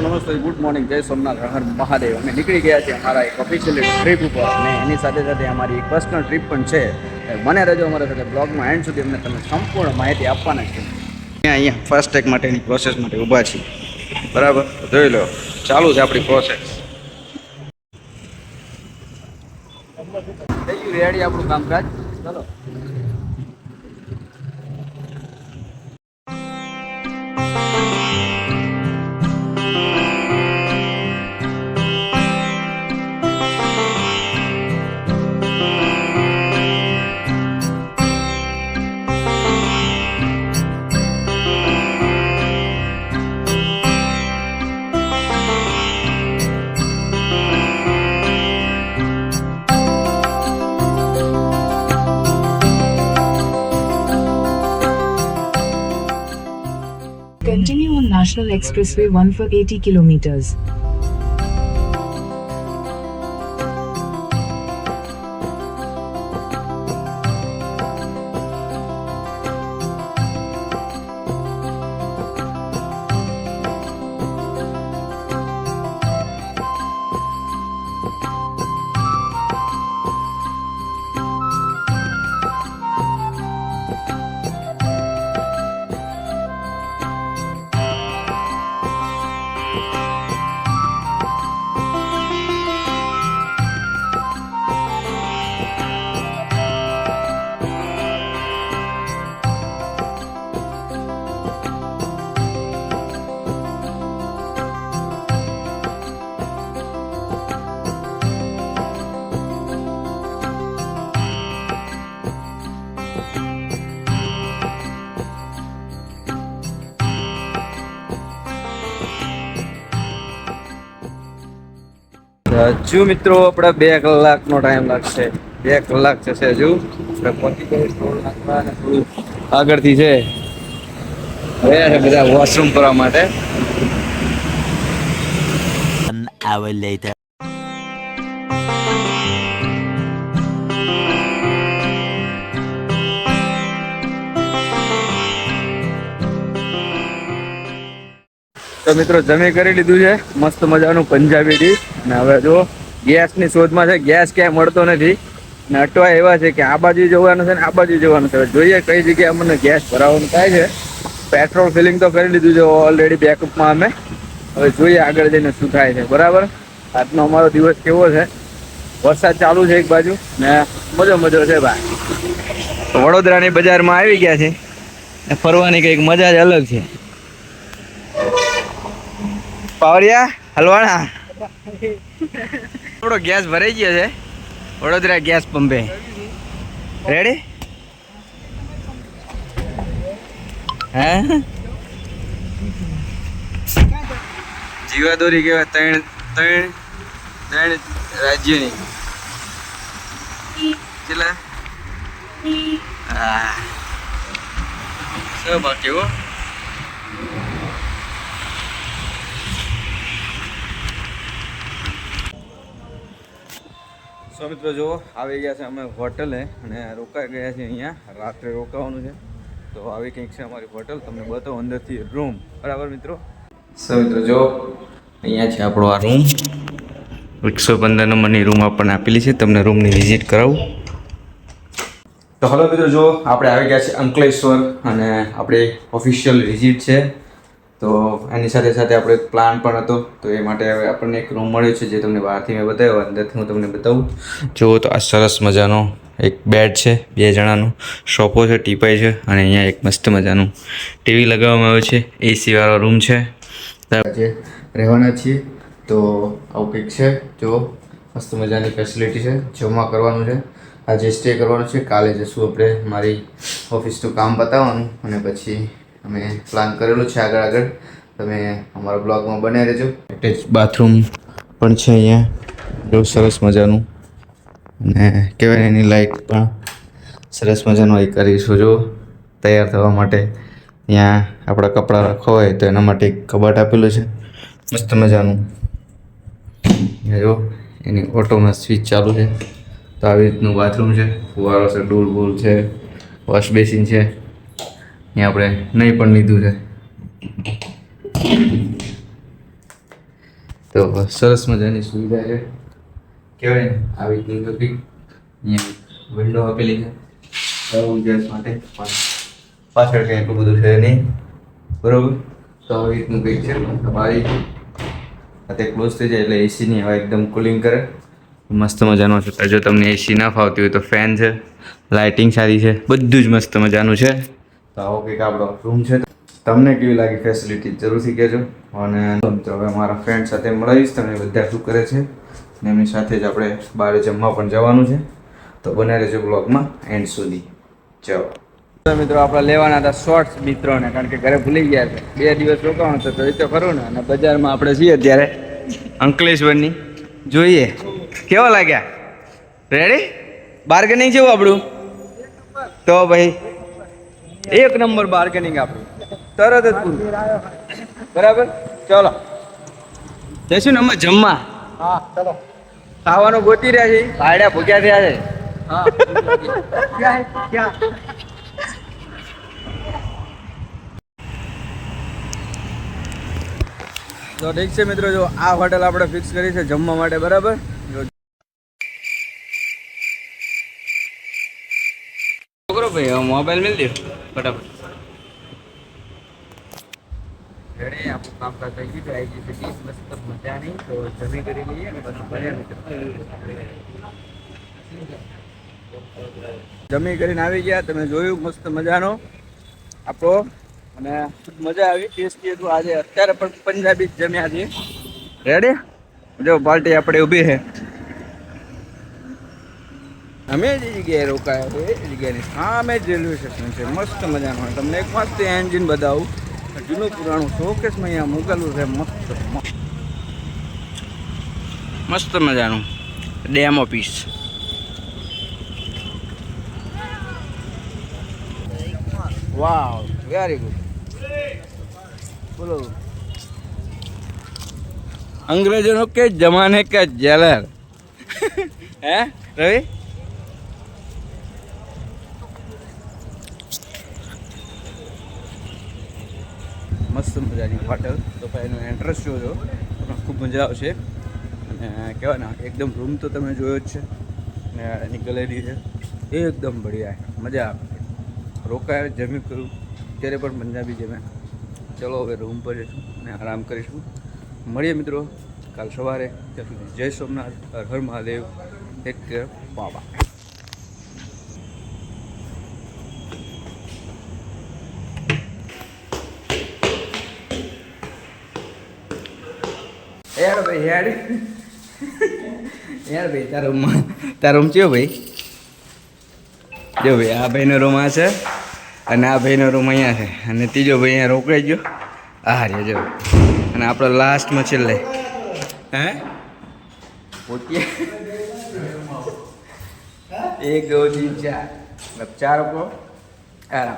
નમસ્તે. Good morning જય સોમનાથ. હર મહાદેવ. અમે નીકળી ગયા છીએ અમારા એક ઓફિશિયલ ટ્રીપ ઉપર. અને એની સાથે સાથે અમારી એક પર્સનલ ટ્રીપ પણ છે. મને રજો અમારા સાથે બ્લોગમાં એન્ડ સુધી અમને તમે સંપૂર્ણ માહિતી આપવાના છે. અહીંયા ફર્સ્ટ ટેક માટેની પ્રોસેસ માટે ઊભા છીએ. બરાબર? જોઈ લો. ચાલુ છે આપણી પ્રોસેસ રેડી આપણું કામકાજ? ચલો. National Expressway 1 for 80 kilometers. હજુ મિત્રો, આપણે બે કલાકનો ટાઈમ લાગશે. બે કલાક જશે હજુ. આગળથી છે. ગયા છે બધા વોશરૂમ કરવા માટે. તો મિત્રો, જમી કરી લીધું છે. મસ્ત મજાનું પંજાબી ડીશ ને હવે જો, ગેસની શોધમાં છે, ગેસ ક્યાંય મળતો નથી. ને અટવા એવા છે કે આ બાજુ જવાનું છે ને આ બાજુ જવાનું છે. જોઈએ કઈ જગ્યાએ અમને ગેસ ભરાવાનું થાય છે. પેટ્રોલ ફિલિંગ તો કરી લીધું છે ઓલરેડી બેકઅપમાં અમે. હવે જોઈએ આગળ જઈને શું થાય છે. બરાબર? આજનો અમારો દિવસ કેવો છે? વરસાદ ચાલુ છે એક બાજુ. ને મજો મજો છે ભાઈ. વડોદરાની બજારમાં આવી ગયા છે. ફરવાની કંઈક મજા જ અલગ છે. પાવરિયા, હલવાણા. થોડો ગેસ ભરાઈ ગયો છે. વડોદરા ગેસ પંપે. રેડી હે? જીવાદોરી કહેવાય ત્રણ ત્રણ ત્રણ રાજ્યની. કેટલા? હા. શું બાકી હો? સો મિત્રો આવી ગયા છે અમે હોટલે અને રોકાઈ ગયા છે અહીંયા. રાત્રે રોકાવાનું છે. તો આવી કંઈક છે અમારી હોટલ. તમને બતાવો, અંદરથી રૂમ બરાબર મિત્રો? સો મિત્રો જો અહીંયા છે આપણો આ રૂમ એકસો પંદર નંબરની રૂમ આપણને આપેલી છે. તમને રૂમની વિઝિટ કરાવું. તો હલો મિત્રો જો આપણે આવી ગયા છે અંકલેશ્વર અને આપણી ઓફિશિયલ વિઝિટ છે. તો એની સાથે સાથે આપણે એક પ્લાન પણ હતો. તો એ માટે હવે આપણને એક રૂમ મળ્યો છે જે તમને બહારથી મેં બતાવ્યો. અંદરથી હું તમને બતાવું. જુઓ તો આ સરસ મજાનો એક બેડ છે બે જણાનું. સોફો છે ટીપાઈ છે અને અહીંયા એક મસ્ત મજાનું ટીવી લગાવવામાં આવ્યું છે. એસી વાળો રૂમ છે. જે રહેવાના છીએ. તો આવું કંઈક છે. જો મસ્ત મજાની ફેસિલિટી છે. જમવા કરવાનું છે. આજે સ્ટે કરવાનું છે. કાલે જશું આપણે મારી ઓફિસનું કામ બતાવવાનું અને પછી અમે પ્લાન કરેલું છે આગળ આગળ. તમે અમારા બ્લોગમાં બન્યા રહેજો. એટેચ બાથરૂમ પણ છે અહીંયા. બહુ સરસ મજાનું. અને કહેવાય એની લાઇટ પણ સરસ મજાનું એ કરીશું. જો તૈયાર થવા માટે ત્યાં આપણા કપડાં રાખવા હોય તો એના માટે એક કબાટ આપેલું છે. મસ્ત મજાનું. જો એની ઓટોમાં સ્વિચ ચાલુ છે. તો આવી રીતનું બાથરૂમ છે. ફુવારો છે, ડૂલ બૂલ છે વોશ બેસિન છે. અહીંયા આપણે નહીં પણ લીધું છે. તો સરસ મજાની સુવિધા છે. કહેવાય ને, આવી રીતની બધી અહીંયા વિન્ડો આપેલી છે. ગેસ માટે પણ પાછળ કંઈ એટલું બધું છે નહીં. બરોબર? તો આવી રીતનું કંઈક છે. તમારી તે ક્લોઝ થઈ જાય એટલે એસીની હવા એકદમ કુલિંગ કરે. મસ્ત મજાનો છે. જો તમને એસી ના ફાવતી હોય તો ફેન છે લાઇટિંગ સારી છે. બધું જ મસ્ત મજાનું છે. તો આવો કંઈક આપણો રૂમ છે. તમને કેવી લાગી ફેસિલિટી જરૂરથી કહેજો. અને મિત્રો, હવે મારા ફ્રેન્ડ સાથે મળાવીશ તમે બધા શું કરે છે? ને એમની સાથે જ આપણે બહાર જમવા પણ જવાનું છે. તો બને રહેજો બ્લોગમાં એન્ડ સુધી. ચાલો મિત્રો, આપણે લેવાના હતા શોર્ટ્સ મિત્રોને. કારણ કે ઘરે ભૂલી ગયા છે. બે દિવસ રોકાવાનું તો એ તો ખરું ને. અને બજારમાં આપણે છીએ ત્યારે અંકલેશ્વરની. જોઈએ. કેવા લાગ્યા? રેડી બાર્ગેનિંગ જેવું આપણું? તો ભાઈ એક નંબર બાર્ગેનિંગ આપણું તરત જ પૂરું. બરાબર? ચલો. જઈશું ને અમે જમવા. હા ચલો. ખાવાનું ગોતી રહ્યા છે. ભાડ્યા ભૂખ્યા થયા છે. તો ઠીક છે મિત્રો જો આ હોટેલ આપણે ફિક્સ કરી છે જમવા માટે બરાબર? છોકરો ભાઈ મોબાઈલ મેળ દો. ફટાફટ. તો જમી કરી લઈએ જમી કરીને આવી ગયા. તમે જોયું, મસ્ત મજાનો આપણો. અને મજા આવી, ટેસ્ટી હતું. આજે અત્યારે પણ પંજાબી જમ્યા છીએ. રેડી જો પાર્ટી આપણે ઊભી છે. અમે જે જગ્યાએ રોકાયા હોય એ જગ્યાની સામે જ રેલવે સ્ટેશન છે. મસ્ત મજાનું તમને એક મસ્ત એન્જિન બતાવું. જૂનું પુરાણું શોકેસમાં અહીંયા મૂકેલું છે. મસ્ત મસ્ત. મજાનું. Dam office wow very good બોલો. અંગ્રેજોનો કે જમાને કે જેલર. હે, રવિ? મસ્ત મજાની હોટલ. તો ભાઈ એનો એન્ટ્રન્સ જોજો તમને ખૂબ મજા આવશે. અને કહેવાય ને, એકદમ રૂમ તો તમે જોયો જ છે. ને એની ગેલેરી છે. એકદમ બઢિયા મજા આવે. રોકાય, જમી કર્યું ત્યારે પણ પંજાબી જમે ચલો હવે રૂમ પર જઈશું અને આરામ કરીશું. મળીએ મિત્રો. કાલ સવારે. ત્યાં સુધી જય સોમનાથ. હર હર મહાદેવ. એક કેર યાર ભાઈ યાર યાર ભાઈ, તારો રૂમમાં, તારો રૂમ ચયો ભાઈ? જો ભાઈ, આ ભાઈનો રૂમ આ છે અને આ ભાઈનો રૂમ અહીંયા છે. અને ત્રીજો ભાઈ અહીંયા રોકાઈ ગયો. આ રહ્યો, જો. અને આપણો લાસ્ટમાં છેલ્લે. હે? પોતીએ એક, દો ચાર. મતલબ ચાર લોકો આરામ.